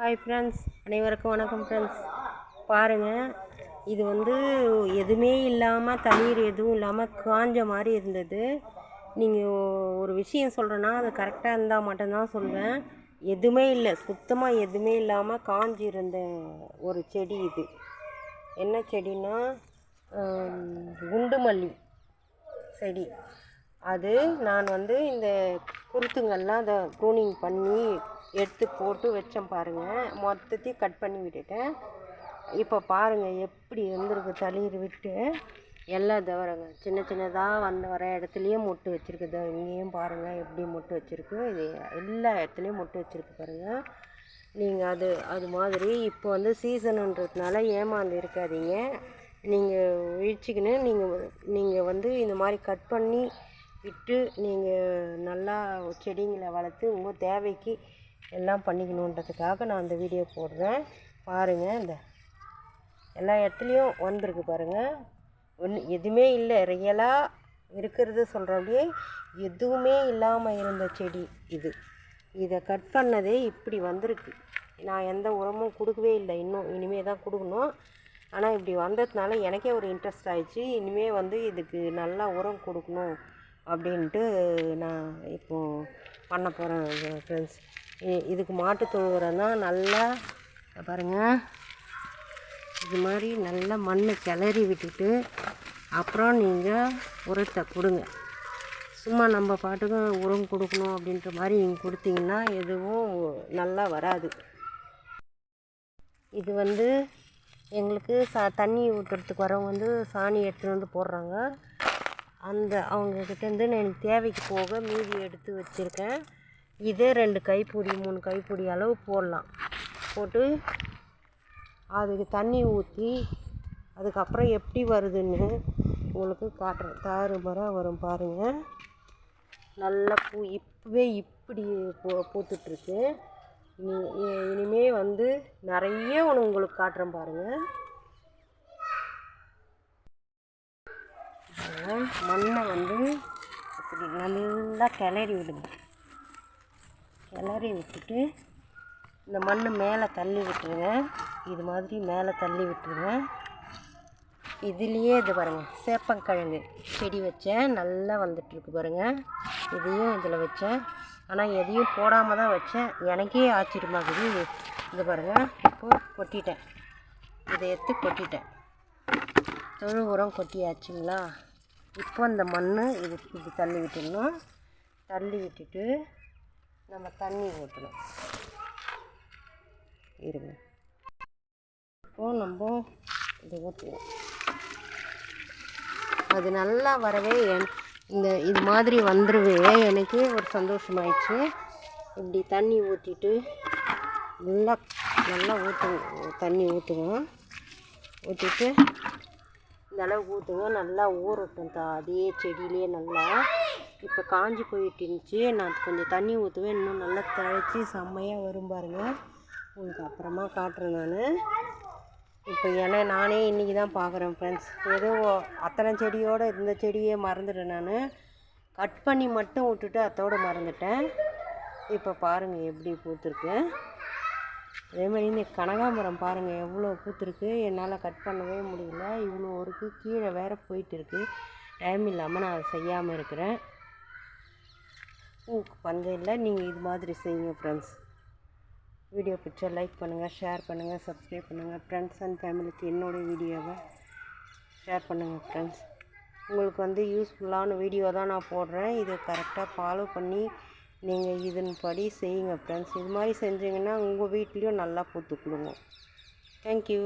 Hi friends அனைவருக்கும் வணக்கம் friends பாருங்கள் இது வந்து எதுவுமே இல்லாமல் தண்ணீர் எதுவும் இல்லாமல் காஞ்ச மாதிரி இருந்தது. நீங்கள் ஒரு விஷயம் சொல்கிறேன்னா அது கரெக்டாக இருந்தால் மட்டும்தான் சொல்வேன். எதுவுமே இல்லை. சுத்தமாக எதுவுமே இல்லாமல் காஞ்சி இருந்த ஒரு செடி இது. என்ன செடின்னா குண்டு மல்லி செடி. அது நான் வந்து இந்த குருத்துங்கள்லாம் அதை ப்ரூனிங் பண்ணி எடுத்து போட்டு வச்சேன் பாருங்கள் மொத்தத்தையும் கட் பண்ணி விட்டுட்டேன். இப்போ பாருங்கள் எப்படி இருந்திருக்கு தளிர் விட்டு. எல்லா தவிரங்க சின்ன சின்னதாக வந்து வர இடத்துலையும் மொட்டு வச்சுருக்குது இங்கேயும் பாருங்கள் எப்படி மொட்டு வச்சுருக்கு. இது எல்லா இடத்துலையும் மொட்டு வச்சுருக்கு பாருங்கள் நீங்கள் அது அது மாதிரி இப்போ வந்து சீசனுன்றதுனால ஏமாந்து இருக்காதீங்க. நீங்கள் விழிச்சிக்கின்னு நீங்கள் நீங்கள் வந்து இந்த மாதிரி கட் பண்ணி விட்டு நீங்கள் நல்லா செடிங்களை வளர்த்து உங்கள் தேவைக்கு எல்லாம் பண்ணிக்கணுன்றதுக்காக நான் அந்த வீடியோ போடுறேன். பாருங்கள் இந்த எல்லா இடத்துலையும் வந்திருக்கு பாருங்கள் ஒன்று எதுவுமே இல்லை ரியலாக இருக்கிறது சொல்கிறபடியே எதுவுமே இல்லாமல் இருந்த செடி இது. இதை கட் பண்ணதே இப்படி வந்திருக்கு. நான் எந்த உரமும் கொடுக்கவே இல்லை இன்னும் இனிமே தான் கொடுக்கணும். ஆனால் இப்படி வந்ததுனால எனக்கே ஒரு இன்ட்ரெஸ்ட் ஆயிடுச்சு. இனிமேல் வந்து இதுக்கு நல்லா உரம் கொடுக்கணும். அப்படின்ட்டு நான் இப்போது பண்ண போகிறேன் ஃப்ரெண்ட்ஸ் இதுக்கு மாட்டு உரம் தான். நல்லா பாருங்கள் இது மாதிரி நல்லா மண்ணை கிளறி விட்டுட்டு அப்புறம் நீங்கள் உரத்தை கொடுங்க. சும்மா நம்ம பாட்டுக்கும் உரம் கொடுக்கணும் அப்படின்ற மாதிரி நீங்கள் கொடுத்தீங்கன்னா எதுவும் நல்லா வராது. இது வந்து எங்களுக்கு சா தண்ணி ஊற்றுறதுக்கு வரவங்க வந்து சாணி எடுத்துகிட்டு வந்து போடுறாங்க. அந்த அவங்கக்கிட்டேருந்து நான் எனக்கு தேவைக்கு போக மீதி எடுத்து வச்சுருக்கேன். இதே ரெண்டு கைப்பிடி மூணு கைப்பிடி அளவு போடலாம். போட்டு அதுக்கு தண்ணி ஊற்றி அதுக்கப்புறம் எப்படி வருதுன்னு உங்களுக்கு காட்டுறேன். தாறுமாறாக வரும் பாருங்கள் நல்லா பூ இப்போவே இப்படி பூ பூத்துட்ருக்கு. இனி இனிமே வந்து நிறைய ஒன்று உங்களுக்கு காட்டுறேன் பாருங்கள் மண்ணை வந்து இப்படி நல்லா கிளறி விடுங்க. கிளறி விட்டுட்டு இந்த மண் மேலே தள்ளி விட்டுருங்க. இது மாதிரி மேலே தள்ளி விட்டுருங்க. இதுலேயே இது பாருங்கள் சேப்பங்கிழங்கு செடி வச்சேன். நல்லா வந்துட்டுருக்கு பாருங்கள் இதையும் இதில் வச்சேன். ஆனால் எதையும் போடாமல் தான் வச்சேன். எனக்கே ஆச்சரியமாகுது. இது இது பாருங்கள் இப்போ கொட்டிட்டேன். இதை எடுத்து கொட்டிட்டேன். தொழு உரம் கொட்டியாச்சுங்களா? இப்போ இந்த மண் இது இப்படி தள்ளி விட்டுடணும். தள்ளி விட்டுட்டு நம்ம தண்ணி ஊற்றணும். இருங்க. இப்போ நம்ம இதை ஊற்றுவோம் அது நல்லா வரவே என்- இந்த இது மாதிரி வந்துருவே. எனக்கு ஒரு சந்தோஷமாயிடுச்சு. இப்படி தண்ணி ஊற்றிட்டு நல்லா நல்லா ஊற்றுவோம் தண்ணி ஊற்றுவோம் ஊற்றிட்டு இந்த ஊற்றுங்க நல்லா ஊறட்டும் தா. அதே செடியிலே நல்லா. இப்போ காஞ்சி போயிட்டு இருந்துச்சு. நான் கொஞ்சம் தண்ணி ஊற்றுவேன் இன்னும் நல்லா தழைச்சி செம்மையாக வரும் பாருங்கள் உங்களுக்கு அப்புறமா காட்டுறேன் நான். இப்போ ஏன்னா நானே இன்றைக்கி தான் பார்க்குறேன் ஃப்ரெண்ட்ஸ் ஏதோ அத்தனை செடியோடு இருந்த செடியே மறந்துட்டேன் நான். கட் பண்ணி மட்டும் விட்டுட்டு அத்தோடு மறந்துட்டேன். இப்போ பாருங்கள் எப்படி பூத்துருக்கு. அதே மாதிரி இந்த கனகாம்பரம் பாருங்கள் எவ்வளோ பூத்துருக்கு. என்னால் கட் பண்ணவே முடியல. இவ்வளோ இருக்கு. கீழே வேறு போயிட்டு இருக்கு டைம் இல்லாமல் நான் அதை செய்யாமல் இருக்கிறேன். பூக்கு பஞ்சம் இல்லை. நீங்கள் இது மாதிரி செய்யுங்க ஃப்ரெண்ட்ஸ் வீடியோ பிடிச்சா லைக் பண்ணுங்கள் ஷேர் பண்ணுங்கள் சப்ஸ்கிரைப் பண்ணுங்கள் ஃப்ரெண்ட்ஸ் அண்ட் ஃபேமிலிக்கு என்னோடய வீடியோவை ஷேர் பண்ணுங்கள் ஃப்ரெண்ட்ஸ் உங்களுக்கு வந்து யூஸ்ஃபுல்லான வீடியோ தான் நான் போடுறேன். இதை கரெக்டாக ஃபாலோ பண்ணி நீங்கள் இதன் படி செய்யுங்க ஃப்ரெண்ட்ஸ் இது மாதிரி செஞ்சீங்கன்னா உங்கள் வீட்லேயும் நல்லா பூத்து கொடுங்க தேங்க்யூ